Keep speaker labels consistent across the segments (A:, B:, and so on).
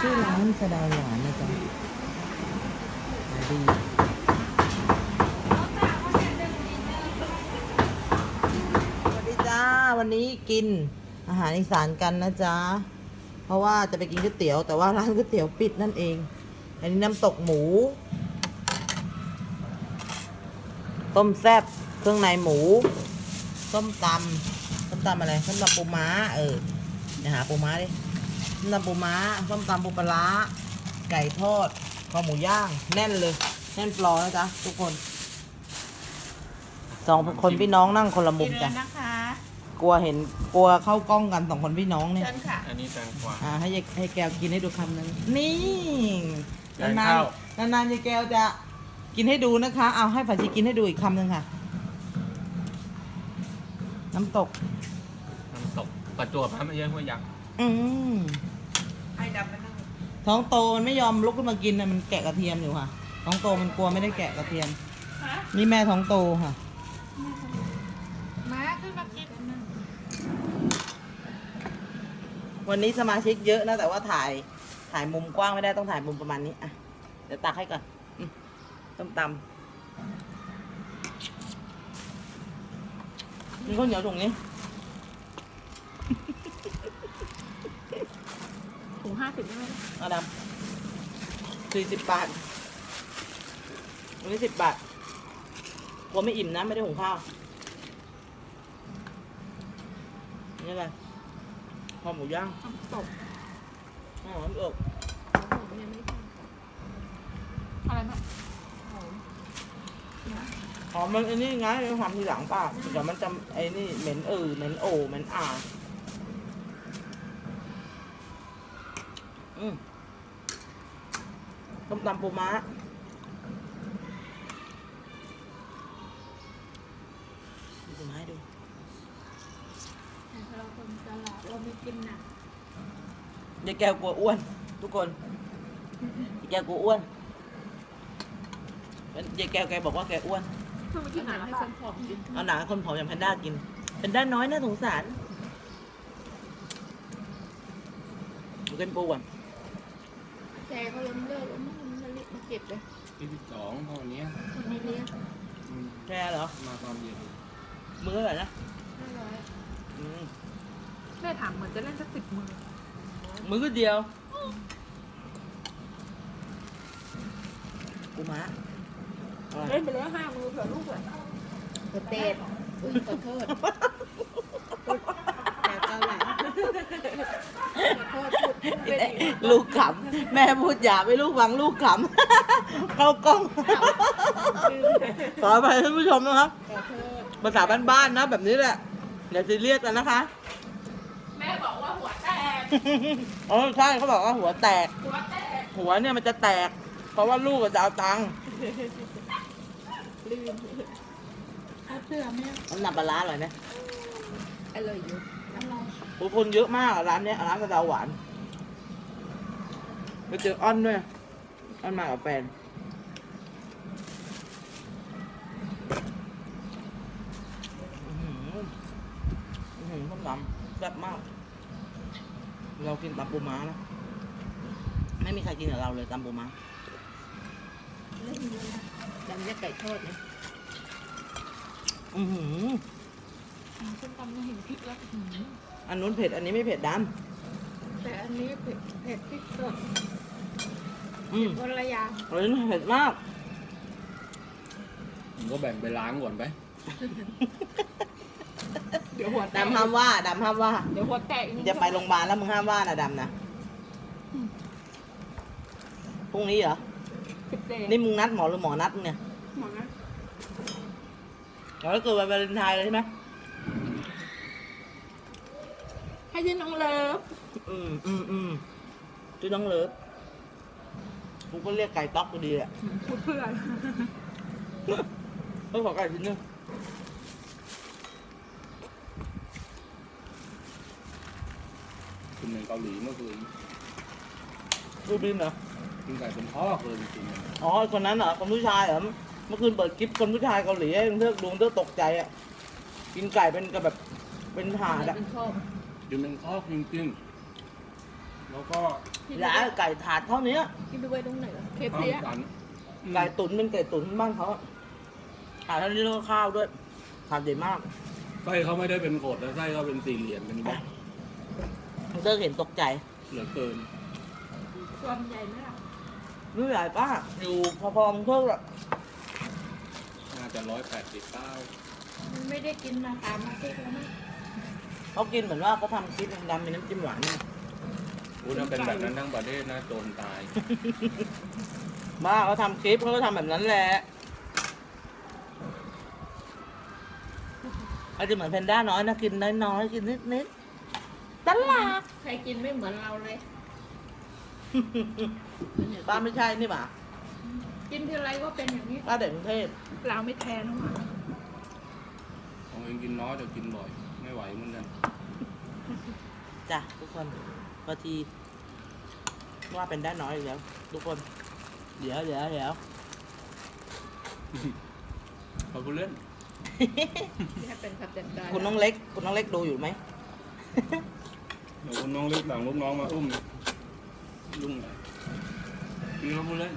A: ชื่อร้านสะดาหวานนะจ๊ะขายดีสวัสดีจ้า วันนี้กินอาหารอีสานกันนะจ๊ะ เพราะว่าจะไปกินก๋วยเตี๋ยว แต่ว่าร้านก๋วยเตี๋ยวปิดนั่นเอง อันนี้น้ำตกหมู ต้มแซ่บเครื่องในหมู ส้มตำส้มตำอะไรส้มตำปูม้า เออเดี๋ยวหาปูม้าดิ ส้มตำปูม้าส้มตำปูปลาร้าไก่ทอดคอหมูย่าง แน่นเลย แน่นปลอนะจ๊ะทุกคนสองคนพี่น้องนั่งคนละมุม
B: กิน
A: จ้ะ
B: แล้วนะคะ
A: กลัวเห็นกลัวเข้ากล้องกันสองคนพี่น้องเนี่ย
B: เชิญค่ะ
C: อันนี้แตงกวา
A: อ่าให้ยายให้แก้วกินให้ดูคำหนึ่งนี่
C: แกง
A: นา
C: ข้าว
A: นๆนานๆยายแก้วจะกินให้ดูนะคะ เอาให้ฝาชีกินให้ดูอีกคำหนึ่งค่ะ น้ำตก
C: น้ำตกประจวบนะไม่ใช่ห้วยยักษ์
A: อืม
B: ให้ดำไปนั่ง
A: ท้องโตมันไม่ยอมลุกขึ้นมากินนะมันแกะกระเทียมอยู่ค่ะ ท้องโตมันกลัวไม่ได้แกะกระเทียม
B: ฮะ
A: นี่แม่ท้องโตค่ะ
B: มาขึ้นมากิน
A: วันนี้สมาชิกเยอะนะแต่ว่าถ่ายถ่ายมุมกว้างไม่ได้ต้องถ่ายมุมประมาณนี้อะเดี๋ยวตักให้ก่อนอืมต้มตำมีข้าวเหนียวถุงนี้
B: งห้าสิบได้ไหม
A: เอาดำสี่สิบบาทวันนี้สิบบาทกลัวไม่อิ่มนะ ไม่ได้หุงข้าว นี่อะไรคอหมูย่าง
B: น้ำตก
A: อ๋อน้ำอบ
B: ผมยังไม่ได้ทำอะไรบ้างหอม
A: หอมมันไอ้นี่ไงมันทำทีหลังป่ะเดี๋ยวมันจะไอ้นี่เหม็นเออเหม็นโอเหม็นอ่าอืม ต้มตำปูม้า ดูปูม้าให้ดู
B: แต่เราคนตลาดเราไม่กินหนัก
A: ยายแก้วกลัวอ้วน ทุกคนยายแก้วกลัวอ้วนยายแก้วแกบอกว่าแกอ้วน
B: เพื่อมากินหนักให้คนผอมกิน
A: เอาหนังคนผอมอย่างแพนด้ากินแพนด้าน้อยน่าสงสารดูเป็นปูอะ
B: แกก็ล้มเลิกแล้วมันมาเรียกมาเก็บเลย
C: ที่สิบสองเท่านี้
B: คนไม่เลี้ยง
C: อืม
A: แค่เหรอ
C: มาตอนเย็น
A: มือเท่าไหร่นะ
B: ห้าร้อย
A: อืม
B: แม่ถามเหมือนจะเล่นสักสิบมือ
A: มือเดียวปูม้าอร่อย
B: เล่นไปแล้วห้ามือเผื่อลูกเลย
D: สเตทอุ้ยขอโทษแต่เกาหลังขอโทษพูดไม่ดี
A: ลูกขำแม่พูดหยาบไปลูกฟังลูกขำเข้ากล้องขอไปท่านผู้ชมนะครับ
D: ขอโทษ
A: ภาษาบ้านๆนะ แบบนี้แหละอย่าซีเรียสกันนะคะ
B: แม่บอกว่าหัวแตก
A: อ๋อใช่เขาบอกว่าหัวแตก
B: หัวแตก
A: หัวเนี่ยมันจะแตก เพราะว่าลูกอะจะเอาตังค์
D: ลืมเอาเสื้อแม่
A: น้ำหนักปลาร้าอร่อยไหม
D: อร่อยอยู่
B: อะไร
A: โอ้คนเยอะมากอะร้านเนี้ยร้านกระเดาหวาน ไปเจออ้อนด้วยอ้อนมากับแฟนอื้อหืออื้อหือส้มตำแซ่บมาก เรากินตำปูม้านะ ไม่มีใครกินกับเราเลยตำปูม้า
D: ดำจะไก่ทอดนะ
A: อือหือ
B: ส้มตำเราเห็นพริกแล้วอื้อหือ
A: อันนู้นเผ็ด อันนี้ไม่เผ็ดด
D: แต่อันนี้เผ็ดเผ็ดพริกสดำ
A: อืม
D: คนละอย่าง
A: อันนี้เผ็ดมาก
C: ผมก็แบ่งไปล้างก่อนไป
B: เดี๋ยวหัวแตก
A: ดำห้ามว่า ดำห้ามว่า
B: เดี๋ยวหัวแตกอีก
A: จะไปโรงพยาบาลแล้วมึงห้ามว่านะดำนะ พรุ่งนี้เหรอ
B: สิบเด
A: นี่มึงนัดหมอหรือหมอนัดมึงเนี่ย
B: หมอนะ
A: เดี๋ยวเกิดวันวาเลนไทน์เลยใช่ไหม
B: ให้ยืนน้องเลิฟ
A: อืมอืมอืมจุดน้องเลิฟ กูก็เรียกไก่ต๊อกก็ดีแหละ
B: พูดเพื่อน
A: เออขอไก่ชิ้นหนึง
C: คุณในเกาหลีเมื่อคืน
A: รูบินเหรอ
C: กินไก่เป็นพ่อคืนจริง
A: อ๋อคนนั้นเหรอคนผู้ชายเหรอเมื่อคืนเปิดคลิปคนผู้ชายเกาหลีให้เลือกดวงเลือกตกใจอะกินไก่เป็นกับแบบเป็นถาดอะ
D: เป็นชอบ
C: ๆกินเป็นข้อจริงๆ แล้วก็
D: กิน
A: ร้านไก่ถาดเท่านี้
D: กินไปไว้ตรงไหนล่ะเคฟ
C: ข้าว
D: ซีอะ
C: สัน
A: ไก่ตุ๋นเป็นไก่ตุ๋นบ้านเขาอะถาดเท่านี้แล้วก็ข้าวด้วยถาดใหญ่มาก
C: ไส้เขาไม่ได้เป็นโขดนะไส้เขาเป็นสี่เหลี่ยมเป็นบล็อก
A: เลิกเห็นตกใจ
C: เหลือเกิน
D: ความใหญ่ไหมล่ะ
A: ไม่ใหญ่ป้าอยู่พอๆมึงเพิ่งอะ
C: น่าจะร้อยแปดสิบเก้า
D: มันไม่ได้กินมาสามอาทิตย์แล้วมั้ง
A: เขากินเหมือนว่าเขาทำคลิปดำๆมีน้ำจิ้มหวานเนี่ย
C: อู้ถ้าเป็นแบบนั้นทั้งประเทศนะโจรตาย
A: บ้าเขาทำคลิปเขาก็ทำแบบนั้นแหละเขาจะเหมือนแพนด้าน้อยนะกินน้อยๆกินนิดๆตลาด
D: ใครกินไม่เหมือนเราเลย
A: ป้าไม่ใช่นี่หว่า
D: กินทีไรก็เป็นอย่างนี้
A: ป้าเด็กกรุงเทพ
B: เราไม่แทนหรอก
C: ของเองกินน้อยแต่กินบ่อย ไม่ไหวเหมือนกัน
A: จ้ะทุกคน พอที ว่าเป็นได้น้อยอีกแล้ว ทุกคน เดี๋ยวเดี๋ยวเดี๋ยว
C: เขาพูดเล่น
D: แค่เป็นขับเต็มได้
A: คุณน้องเล็ก คุณน้องเล็กดูอยู่ไหม
C: เดี๋ยวคุณน้องเล็กหลังลูกน้องมาอุ้มยุ่งเลยพี่เขาพูดเล่น
A: จ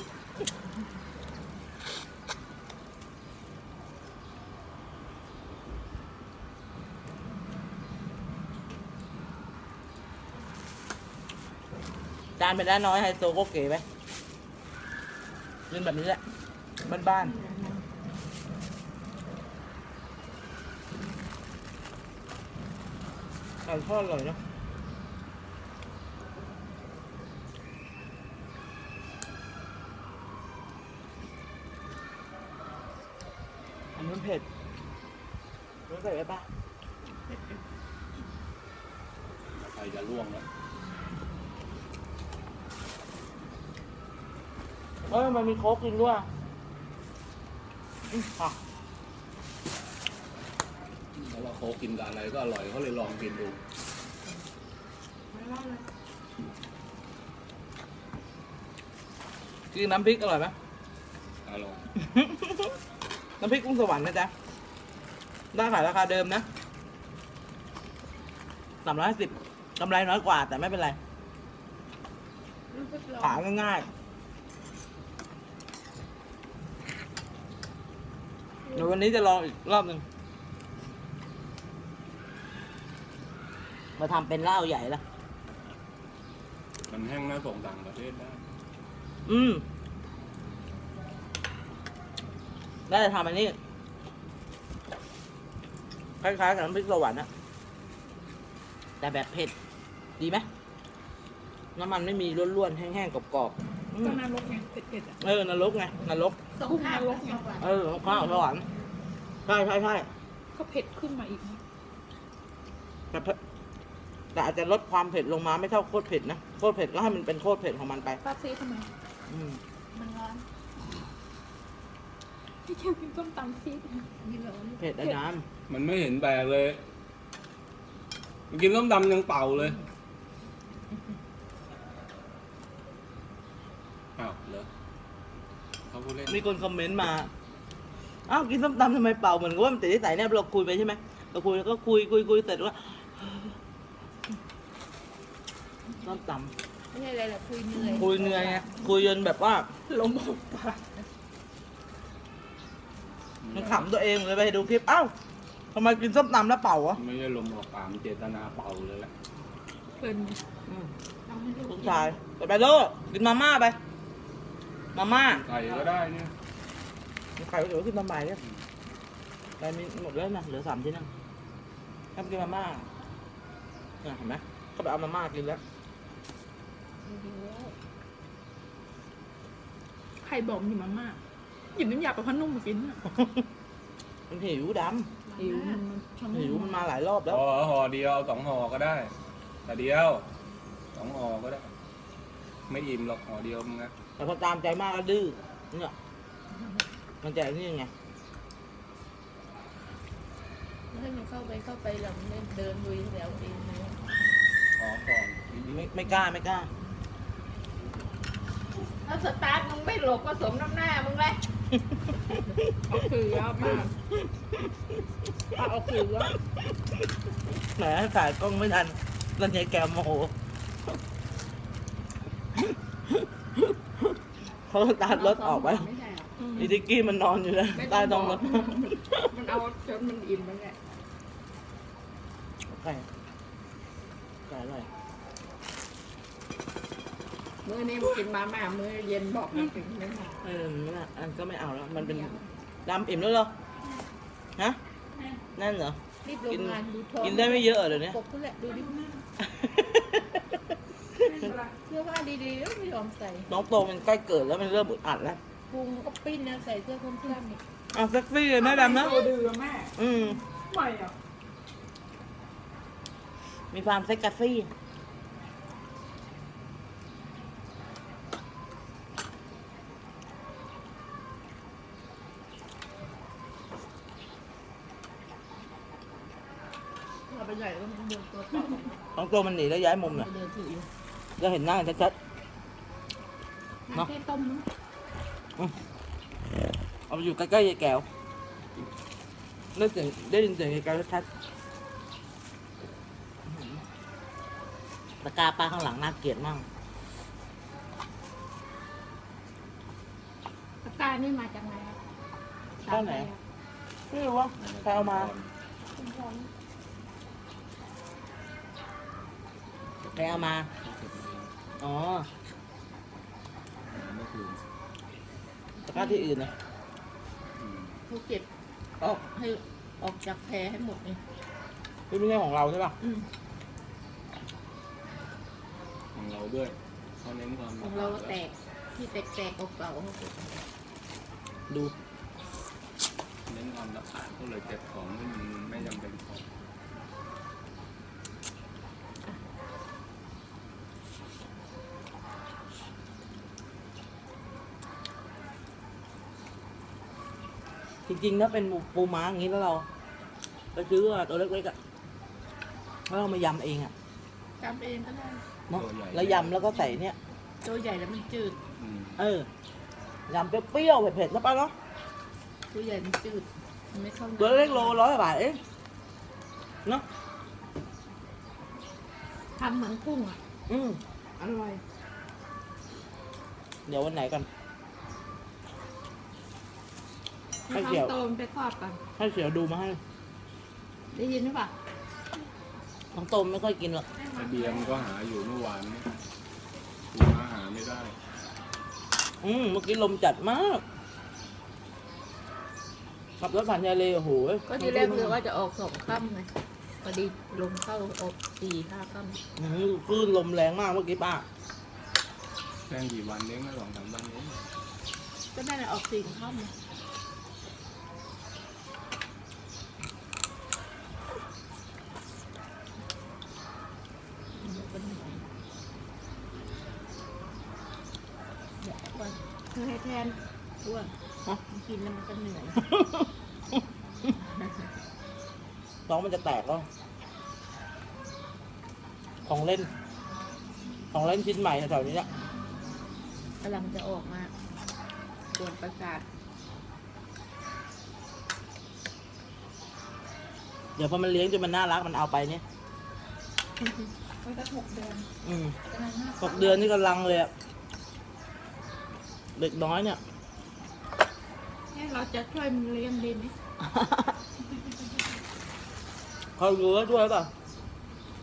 A: าน เป็นได้น้อยไฮโซโก็เก๋ไหมยืนแบบนี้แหละ บ้านๆไก่ทอดอร่อยเนาะอันนี้เผ็ดรู้ใส่ไว้ปะ
C: ใครจะล่วงแล้ว
A: เอ้ยมันมีโค้กกินด้วยอืมค่ะ
C: เพราะว่าเขากินกับอะไรก็อร่อยเขาเลยลองกินดู
A: กินน้ำพริกอร่อยไหม
C: อร่อย
A: น้ำพริกกุ้งสวรรค์นะจ๊ะ ได้ขายราคาเดิมนะสามร้อยสิบกำไรน้อยกว่าแต่ไม่เป็นไร ขายง่ายๆ เดี๋ยววันนี้จะลองอีกรอบหนึ่งมาทำเป็นเหล้าใหญ่ละ
C: มันแห้งน่าส่งต่างประเทศได้
A: อืมได้จะทำอันนี้ คล้ายๆกับน้ำพริกสวรรค์นะแต่แบบเผ็ด ดีไหมน้ำมันไม่มีร่วนๆ แห้งๆ กรอบๆอืม
B: ก็นรกไงเผ็ดๆอะ
A: เออนรกไงนรก
D: สงข้ามกับสวรรค์
A: เออข้าวสวรรค์ใช่ใช่ใช่
B: ก็เผ็ดขึ้นมาอีกนะ
A: แต่เผ็ดแต่อาจจะลดความเผ็ดลงมาไม่เท่าโคตรเผ็ดนะโคตรเผ็ดก็ให้มันเป็นโคตรเผ็ดของมันไป
B: ป้าซีทำไม
A: อืม
D: มันร้อน
B: พี่เคียวกินส้มตำซี
D: มีร้อน
A: เผ็ดอะน้
C: มันไม่เห็นแปลกเลยมันกินส้มตำยังเป่าเลยอ้าวเหรอ เขาพูดเล่นำ
A: มีคนคอมเมนต์มา อ้าวกินส้มตำทำไมเป่าเหมือนกับว่ามันติดที่ใส่เนี่ยเราคุยไปใช่ไหมเราคุยแล้วก็คุยคุยคุยเสร็จแล้วก็ส้มต
D: ไม่ใช่อะไรหรอกคุยเหนื่อยำ
A: คุยเหนื่อยไงคุยจนแบบว่า
B: ลมออกปาก
A: มันขำตัวเองเลยไปดูคลิปอ้าวทำไมกินส้มตำแล้วเป่าวะ
C: ไม่ใช่ลมออกปากมันเจตนาเป่าเลยแหละ
B: เพลิน
A: อืม
D: ทำให้ลูก
A: ลูกชายไปไปโลกกินมาม่าไป มาม่า
C: ไก่ก็ได้เนี่ย
A: ใครก็ถือว่ากินตอนบ่ายเนี่ยไปมีหมดแล้วนะเหลือสามชิ้นนึงทำกินมาม่าเนี่ยเห็นไหมก็ไปเอามาม่ากินแล้ว
B: ใครบอกหยิบมาม่าหยิบน้ำยาปลาพันนุ่มมากินอะ
A: มันหิวด
B: หิวมันมันช่างำ
A: หิวมันมาหลายรอบแล้ว
C: ห่อห่อเดียวสองห่อก็ได้แต่เดียวสองห่อก็ได้ ไม่อิ่มหรอกห่อเดียวมึงนะ
A: แต่พอตามใจมากก็ดื้อเนี่ยมันจะนี่ไง
D: ให้มันเข้าไปเข้าไปเราเล่นเดินลุยแถวเองเลย
C: ห่อก่อน
A: ไม่ไม่กล้าไม่กล้า
D: เอาสตาร์ทมึงไม่หลบก็สมน้ำหน้ามึงเลย
B: เอาคือว่าป้าป้าเอาคือว่า
A: แหมถ่ายกล้องไม่ทันตอนนี้แกโมโห เขาสตาร์ทรถออกไป
D: ไม่ใช่หรอ
A: อีทิกกี้มันนอนอยู่นะ
D: ไม่
A: ใต้
D: ต้อง
A: ท้องรถ
D: บอกมันเอาจนมันอิ่มแล้วแหละ
A: ไก่ไก่อร่อย
D: มื้อนี้มันกินมาม่ามื้อเย็นบอกมันถึงไม่มา
A: เออไม่น่ะอันก็ไม่เอาแล้ว มันเป็นดำอิ่มแล้วเหรอฮะนั่นเหรอ
D: รีบลงงานดูทอง
A: กินได้ไม่เยอะเหรอเดี๋ยวนี้
D: ปกก็แหละดูดิเสื้อผ้าดีๆก็ไม่ยอมใส่
A: น้องโตมันใกล้เกิดแล้วมันเริ่มอึดอัดแล้ว
D: พุงก็ปิ้นนะใส่เสื้อคลุมกล้ามนี่
A: อะเซ็กซี่เลยแม่ดำนะ
B: ตัวดื้อแม่
A: อืม
B: ไม่อะ
A: มีความเซ็กซี่
D: เอาไปใหญ่ก็มันเดินตัวเปล่า
A: น้องโตมันหนีแล้วย้ายมุมเนี่ย
D: เดินถืออยู่
A: จะเห็นหน้าชัดเนอะ
D: น้ำเส้นต้มมั้ง
A: ๆเอาไปอยู่ใกล้ๆยายแก้วได้เสียงได้ยินเสียงยายแก้วชัดๆตะกร้าป้าข้างหลังน่าเกลียดมาก
D: ปากกานี่มาจากไหนอะ
A: ข้าวไหนไม่รู้ว่าใครเอามา
D: คุณพร
A: ใครเอามา อ๋อ
C: เมื่อคืน
A: ตะกร้าที่อื่นนะ
C: อืม
D: ภูเก็ตออกให้ออกจากแพให้หมดนี่
A: ที่ไม่ใช่ของเราใช่ป่ะ
D: อืม
C: ของเราด้วยเขาเน้นความ
D: ของเราแตกที่แตกแตกๆเก่าๆเขาเก็บ
A: ดู
C: เน้นความสะอาดก็เลยเก็บของที่มันไม่จำเป็นของ
A: ริงๆถ้าเป็นปูม้าอย่างนี้แล้วเราไปซื้ออะตัวเล็กๆอะแล้วเรามายำเองอะ
D: จำเองก็ได้
A: เนาะแล้วยำแล้วก็ใส่เนี่ย
D: ตัวใหญ่แล้วมันจืด
C: อืม
A: เออยำเปรี้ยวๆเผ็ดๆแล้วป่ะเนาะ
D: ตัวใหญ่มันจืดมันไม่เข้า
A: ตัวเล็กโลร้อยกว่าบาทเองเนาะ
D: ทำเหมือนกุ้งอะ
A: อืม
D: อร่อย
A: เดี๋ยววันไหนกัน ให้
D: ให้
A: เกี่ยว
D: เขาโตมันไปทอดก่อน
A: ให้เสียวดูมาให้
D: ได้ยินหรือเปล่า
A: น้องโตมไม่ค่อยกินหรอก
C: ไอเบียร์มันก็หาอยู่เมื่อวานเนี่ยกูมาหาไม่ได้
A: อืมเมื่อกี้ลมจัดมากขับรถผ่านยายเลยโอ้โห
D: ก็ทีแรกเลยว่าจะออกสองค่ำไงพอดีลมเข้าออกสี่ห้าค่
A: อืมคลื่นลมแรงมากเมื่อกี้ป้า
C: แค่กี่วันเลี้ยงไม่สองสามวันเองำ
D: ก็ได้ออกสี่ค่ำไงเดี๋ยว ก่อนเธอให้แทนอ้วน
A: ฮะ
D: มันกินแล้วมันก็เหนื่อย
A: น้องมันจะแตกแล้ว ของเล่น ของเล่นชิ้นใหม่แถวๆนี้เนี่ย
D: กำลังจะออกมาปวดประสาท
A: เดี๋ยวพอมันเลี้ยงจนมันน่ารักมันเอาไปเนี่ย
B: ไปสักหกเดือน
A: อืม
B: กำลังน่า
A: หกเดือนนี่กำลังเลยอะ เด็กน้อยเนี่ย
D: เนี่ยเราจะช่วยมันเลี้ยงดีไหม
A: เขารู้ว่าช่วยป่ะ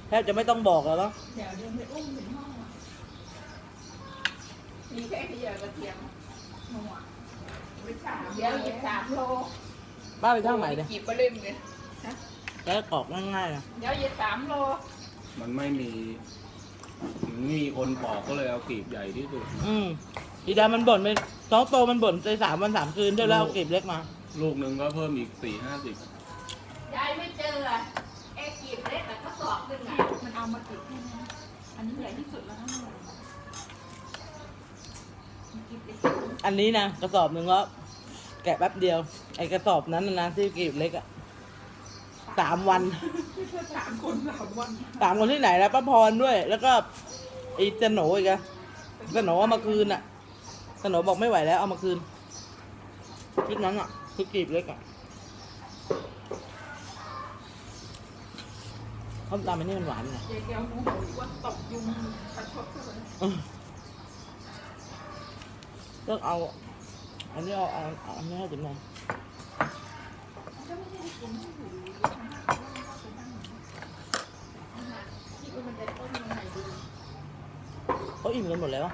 A: แทบจะไม่ต้องบอกแล้วเนาะ
B: เดี๋ยวเดินไปอุ้มถึงห้องอะ
D: มีแค่ที่กระเทียม
B: หนูอะไปฉาบ
D: เดี๋ยวหยิบสามโล
A: ป้าไปช่างใหม่เลย
D: กีบก็เล่มเลย
A: แก้กรอกง่ายๆนะ
D: เดี๋ยวหยิบสามโล
C: มันไม่มีมันไม่มีคนปอกก็เลยเอากรีบใหญ่ที่สุด
A: อืม อีดามันบ่นไปท้องโตมันบ่นไปสามวันสามคืนเท่าแล้วเอาเก็บเล็กมา
C: ลูกหนึ่งก็เพิ่มอีกสี่ห้าสิบ
D: ยายไม่เจออะไอ้กีบเล็กแต่ก็สอบขึ้นไง
B: มันเอามาติดที่นี่อันนี้ใหญ่ที่สุดแล้วทั้งหมดมันกินไป
A: อันนี้นะกระสอบหนึ่งก็แกะแป๊บเดียว ไอ้กระสอบนั้นน่ะนะที่เก็บเล็กอะสามวัน
B: สามคนสามวัน
A: สามคนที่ไหนแล้วป้าพรด้วย แล้วก็ไอ้สโหนอีกอะสโหนเอามาคืนอะ สโหนบอกไม่ไหวแล้วเอามาคืนชุดนั้นอะชุดกรีบเล็กอะข้าวตำอันนี้มันหวานไง
B: ยายแก้วโมโหว่าตกยุงประชดเข้าไป
A: เลือกเอา อันนี้เอาเอาเอาอันนี้ให้ถึงน
D: มเขา
A: อิ่มกันหมดแล้ว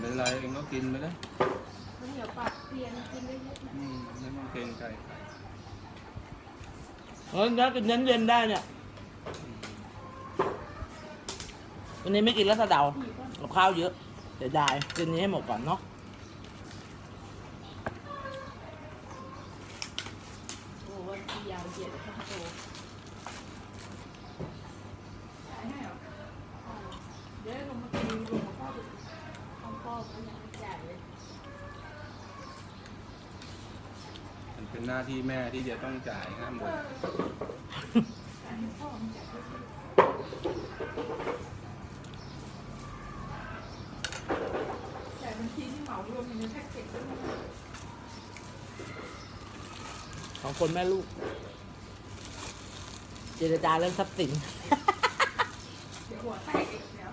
C: ไม่ เห็นเป็นไรเองก็กินไปเลย
D: มันเหนียวปากเพียนกินได้เยอะนะ
C: อืมไม่ต้องเกรงใจใคร
A: เออเดี๋ยวกินเย็นๆได้เนี่ย วันนี้ไม่กินแล้วสะเดา
D: พี่ก็
A: กับข้าวเยอะเดี๋ยวได้กินนี้ให้หมดก่อนเนาะ
D: ที่
C: แม่ที่จะต้องจ่ายห้ามบ่น
D: จ่ายให้พ่อมันจ่ายให้พ่อจ่ายบัญชีที่เหมารวมอยู่ในแพ็กเกจด้วยนะ
A: ของคนแม่ลูก เจรจาเรื่องทรัพย์สิน
D: เดี๋ยวหัวแตกอีกแล้ว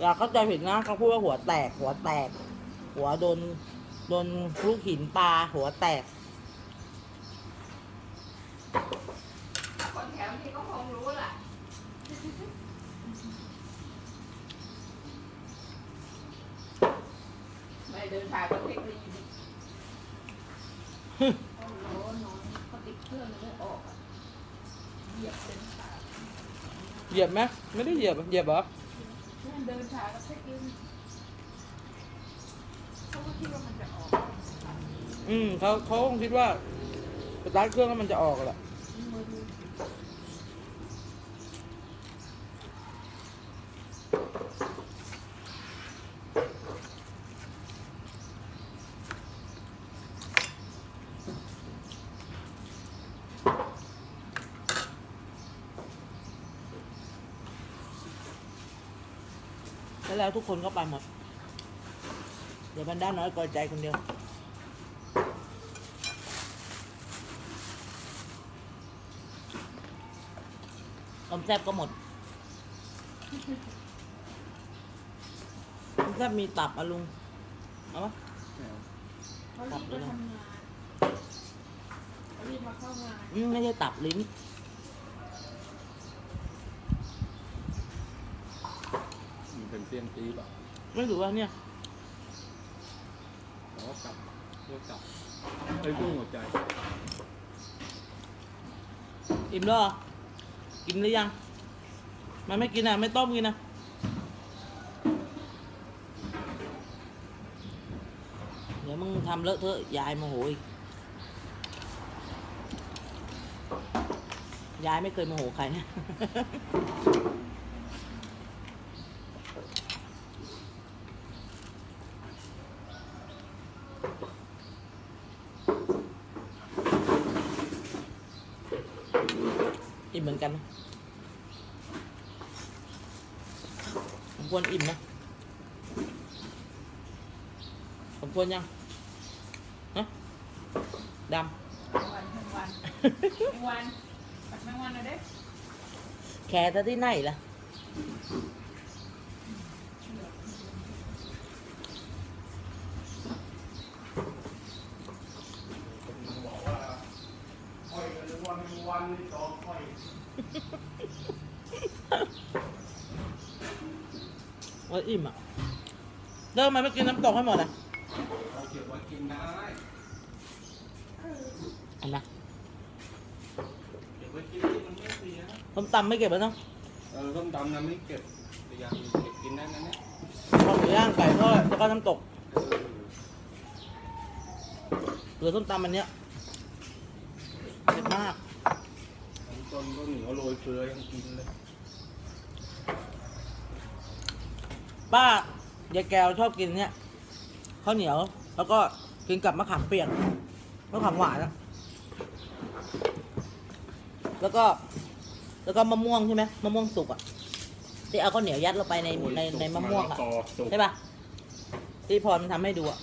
A: อย่าเข้าใจผิดนะเขาพูดว่าหัวแตกหัวแตก หัวโดน โดนลูกหินปลาหัวแตก
D: คนแถวนี้ก็คงรู้ล่ะ ไม่เดินทางก็เทคโนโลยีโอ้โหน้องเขาติดเครื่องมันไม่ออกอะเหยียบเป็นขา
A: เหยียบไหมไม่ได้เหยียบเหยียบเหรอ
D: เพื่อนเดินทางก็เทคโนโลยี เขาก็คิดว่ามันจะออก
A: อืมเขาเขาคงคิดว่าสตาร์ทเครื่องแล้วมันจะออกแหละ
D: มือดู
A: แล้วทุกคนก็ไปหมด ดี๋ยวมันด้านน้อยกอยใจคนเดียว ต้มแซ่บก็หมด ต้มแซ่บมีตับอะลุง เอาปะ
D: เขารีบไปทำงานเขารีบมาเข้างาน
A: อืมไม่ใช่ตับลิ้น
C: มันเป็นเสี้ยนตีเปล่ะ
A: ไม่รู้ว่าเนี่ย
C: อ๋อกลับเลือ กกลับไอ้กุ้งหัวใจ
A: อิ่มแล้วเหรอกินหรือยัง มันไม่กินอะ ไม่ต้มกินอะเดี๋ยวมึงทำเลอะเทอะยายโมโหอีกยายไม่เคยโมโหใครนะ อิ่มเหมือนกันนะ ผมควรอิ่มนะผมควรยังฮะด
D: วันทั้งวันแมงวันปัดแมงวันหน่อยเด้ำ
A: แคร์ซะที่ไหนล่ะ
C: บอกว่าค่อยกันวันวันนี่ต่อค่อย
A: ว่าอิ่มอะ เริ่มมาไม่กินน้ำตกให้หมดอะ
C: เราเก็บไว้กินได้
A: อันนะ
C: เก็บไว้กินที่มันไม่เสีย
A: ส้มตำไม่เก็บแล้วเนาะ
C: เออส้มตำนะไม่เก็บพยายามเก็บกินได้นะเนี่ย
A: ข้าวหมูย่างไก่ทอดแล้วก็น้ำตก
C: เออ
A: เหลือส้มตำอันเนี้ยเผ็ดมาก
C: น้ำต้นก็เหนียวโรยเกลือยังกินเลย
A: ป้า ยายแก้วชอบกินเนี่ยข้าวเหนียว แล้วก็กินกับมะขามเปียกมะขามหวานอะแล้วก็ แล้วก็มะม่วงใช่ไหมมะม่วงสุกอะที่เอาข้าวเหนียวยัดลงไปใน
C: โอ้ย
A: ใน
C: สุก
A: ในมะม่วงอะะ
C: กอสุก
A: ใช่ปะที่พรมันทำให้ดูอะ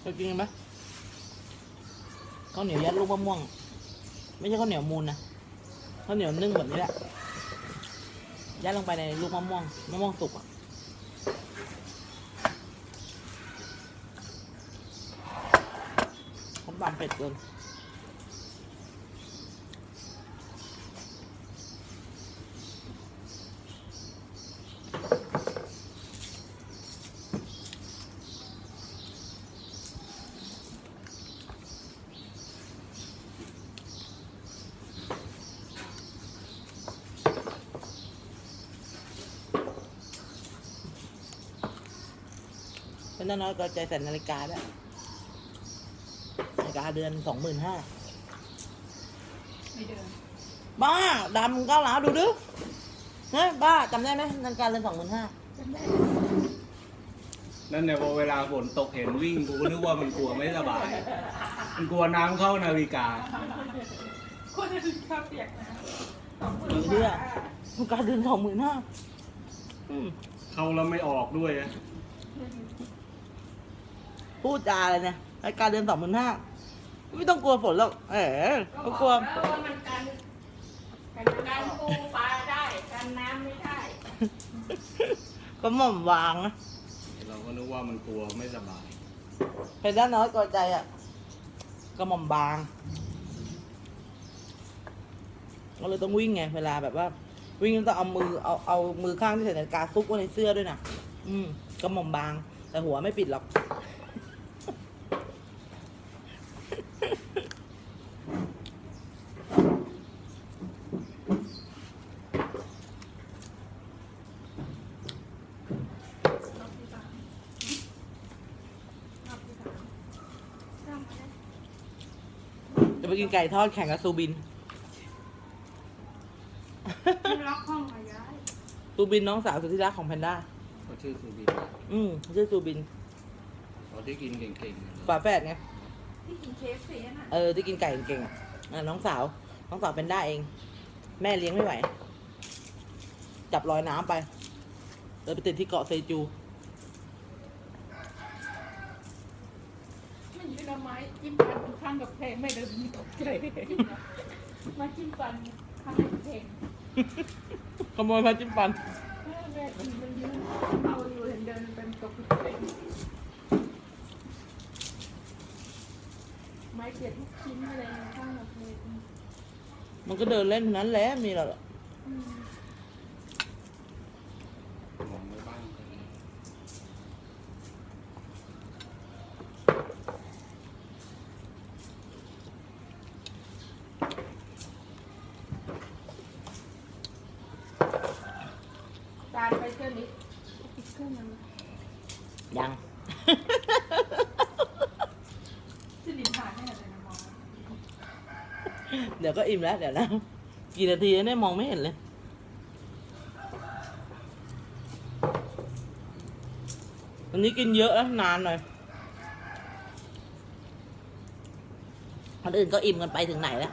A: เคยกินไหม ข้าวเหนียวยัดลูกมะม่วง ไม่ใช่ข้าวเหนียวมูนนะข้าวเหนียวนึ่งแบบนี้แหละยัดลงไปในลูกมะม่วงมะม่วงสุกอะผมบางเป็ดเกิน เป็นน้อยๆก็ใจใส่นาฬิกาด้วยนาฬิกาเดือนสองหมื่นห้า
B: ไม่เดิน
A: บ้าดำก้าวหลาวดูดิเฮ้ยบ้าจำได้ไหมนาฬิกาเดือนสองหมื่นห้า
B: จำได้
C: นั่นเนี่ยพอเวลาฝนตกเห็นวิ่งกูก็นึกว่ามันกลัวไม่สบาย มันกลัวน้ำเข้านาฬิกา
B: คนอื่นข้าวเปียกนะ
A: อีเดือนาฬิกาเดือนสองหมื่นห้าอืม
C: เข้าแล้วไม่ออกด้วยอะ
A: พูดจาอะไรเนี่ยรายการเดือนสองหมื่นห้าไม่ต้องกลัวฝนหรอกเออก็กลัว
D: เพราะว่ามันกันกันปูปลาได้กันน้ำไม่ได้
A: ก็หม่อมวางนะ
C: เราก็นึกว่ามันกลัวไม่สบาย
A: เป็นด้านน้อยกว่าใจอะก็หม่อมบางก็เลยต้องวิ่งไงเวลาแบบว่า วิ่งต้องเอามือเอาเอามือข้างที่ใส่นาฬิกาซุกไว้ในเสื้อด้วยนะอืมก็หม่อมบาง แต่หัวไม่ปิดหรอก
B: รอบที่สามรอบที่สามจำไม่ได้
A: จะ ไปกินไก่ทอดแข่งกับซูบิน
B: ไม่ล็อกห้องอะย้าย
A: ซูบินน้องสาวสุดที่รักของแพนด้า
C: เขาชื่อซูบิน
A: อืมชื่อซูบิน
C: เขาที่กินเก่งๆอะ
A: ฝาแฝดไง
B: ที่กินเคฟซีน่ะ
A: เออที่กินไก่เก่งๆอะอะน้องสาวน้องสาวเป็นได้าเอง แม่เลี้ยงไม่ไหว จับลอยน้ำไปเลยไปติดที่เกาะเซจู
B: มันอยู่ไม้จิ้มฟัน ข้างกับเพลงไม่เดินตกใจมาจิ้มฟันข้างกับเพลง
A: ขโมยมาจิ้มฟัน
B: แม่มันมันยืนเอาอยู่เห็นเดินเป็นตกเพลงไม้เสียบทุกชิ้นอะไรข้างกับเพลง
A: มันก็เดินเล่นนั้นแหละมีหรอก
B: อืม
C: มองไม่บ้างกัน
D: จานไปเท่านี้
B: อีกเครื่องนึง
A: ยัง
B: ที่ลิ้นผ่านให้อะไรนะมอง
A: เดี๋ยวก็อิ่ มแล้ว เดี๋ยวนะ กี่นาทีเนี่ยมองไม่เห็นเลยวันนี้กินเยอะแล้วนานหน่อยคนอื่นก็อิ่มกันไปถึงไหนแล้ว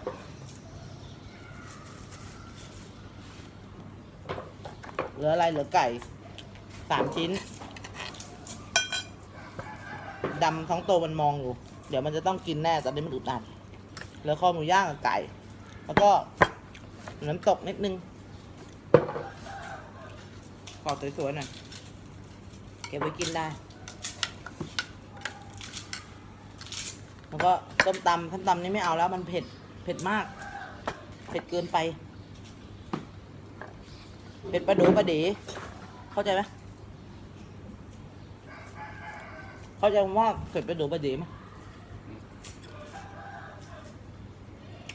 A: เหลืออะไรเหลือไก่สามชิ้นดำท้องโตมันมองอยู่ เดี๋ยวมันจะต้องกินแน่ตอนนี้มันอึดอัดเหลือคอหมูย่างกับไก่ แล้วก็น้ำตกนิดนึงขอสวยๆหน่อยเก็บไว้กินได้ แล้วก็ต้มตำต้มตำนี่ไม่เอาแล้วมันเผ็ด เผ็ดมาก เผ็ดเกินไป เผ็ดประโดประเด๋เข้าใจไหมเข้าใจว่าเผ็ดประโดประเด๋ไหม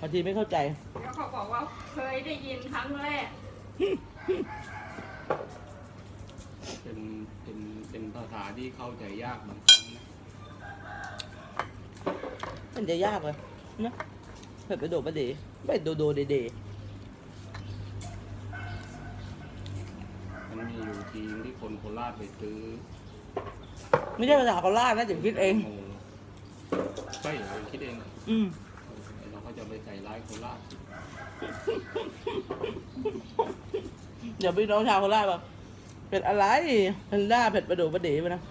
A: บางทีไม่เข้าใจ
D: แล้วเขาบอกว่าเคยได้ยินครั้งแรก
C: เป็นเป็นเป็นภาษาที่เข้าใจยากบางครั้งนะ
A: มันจะยากเลยนะเผ็ดประโดประเด๋ไม่โดโดเดเด
C: มันมีอยู่ทีมที่คนโคราชไปซื้อ
A: ไม่ใช่ภาษาโคราชนะจิ๋มคิดเอง
C: โอ้ใช่เหรอคิดเองเหรอ
A: อืม
C: เราก็ จะไปใส่ร้ายโคราช
A: เดี๋ยวพี่น้องชาวโคราชบอกเผ็ดอะไรเผ็ดล่าเผ็ดประโดประเด๋ไปนะ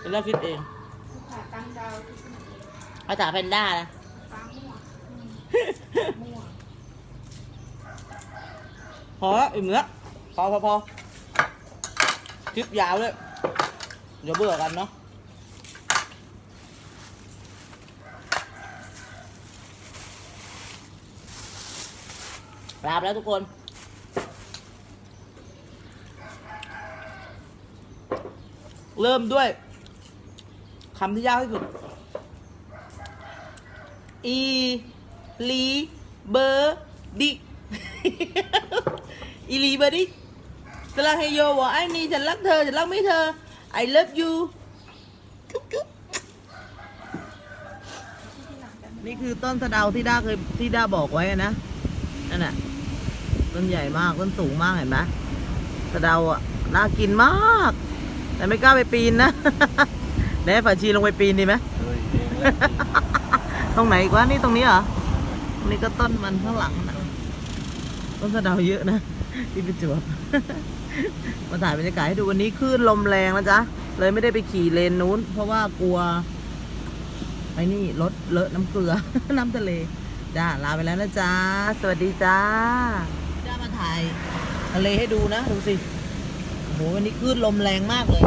A: เป็นล่าคิดเอง
C: เขา
D: ตั้งดาวที่ขึ้นเอง
A: ภาษาแพนด้านะ
D: ฟ้ามั่วอืมมั่ว
A: พอแล้วอิ่มแล้วพอพอพอคลิปยาวเลยเดี๋ยวเบื่อกันเนาะ ลาไปแล้วทุกคน เริ่มด้วยคำที่ยากที่สุด อีลีเบอร์ดิอีลีเบอร์ดิสลักเฮโยบอกไอ้นี่ฉันรักเธอ ฉันรักไม่เธอ I love you จุ๊บจุ๊บนี่คือต้นสะเดาที่ด้าเคยที่ด้าบอกไว้นะ นั่นน่ะ ต้นใหญ่มากต้นสูงมากเห็นไหมสะเดาอะน่ากินมาก แต่ไม่กล้าไปปีนนะเดี๋ยวให้ฝาชีลงไปปีนดีไหม
C: เฮ้ยเองแล้ว
A: ตรงไหนอีกวะนี่ตรงนี้เหรอตรงนี้ก็ต้นมันข้างหลังนะต้นสะเดาเยอะนะที่ประจวบมาถ่ายบรรยากาศให้ดูวันนี้คลื่นลมแรงนะจ๊ะเลยไม่ได้ไปขี่เลนนู้น เพราะว่ากลัวไอ้นี่รถเลอะน้ำเกลือ น้ำทะเลจ้าลาไปแล้วนะจ๊ะ สวัสดีจ้าจ้ามา ถ่ายทะเลให้ดูนะ ดูสิโหวันนี้คลื่นลมแรงมากเลย